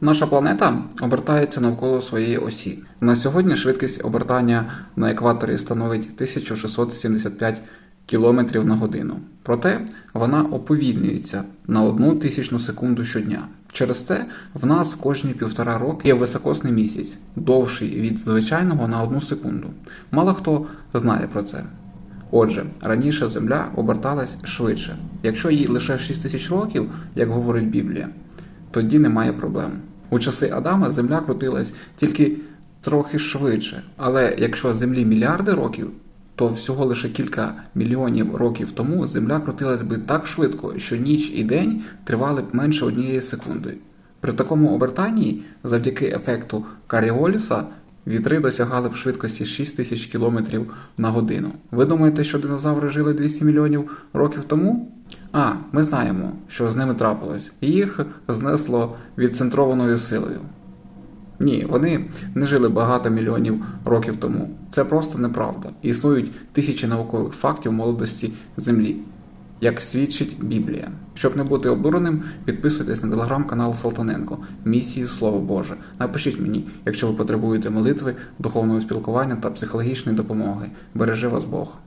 Наша планета обертається навколо своєї осі. На сьогодні швидкість обертання на екваторі становить 1675 км на годину. Проте вона оповільнюється на одну тисячну секунду щодня. Через це в нас кожні півтора роки є високосний місяць, довший від звичайного на одну секунду. Мало хто знає про це. Отже, раніше Земля оберталась швидше. Якщо їй лише 6 тисяч років, як говорить Біблія, тоді немає проблем. У часи Адама Земля крутилась тільки трохи швидше. Але якщо Землі мільярди років, то всього лише кілька мільйонів років тому Земля крутилась би так швидко, що ніч і день тривали б менше однієї секунди. При такому обертанні, завдяки ефекту Каріоліса, вітри досягали б швидкості 6 тисяч км на годину. Ви думаєте, що динозаври жили 200 мільйонів років тому? А, ми знаємо, що з ними трапилось. Їх знесло відцентрованою силою. Ні, вони не жили багато мільйонів років тому. Це просто неправда. Існують тисячі наукових фактів молодості Землі, як свідчить Біблія. Щоб не бути обуреним, підписуйтесь на телеграм-канал Салтаненко Місії Слово Боже. Напишіть мені, якщо ви потребуєте молитви, духовного спілкування та психологічної допомоги. Бережи вас Бог.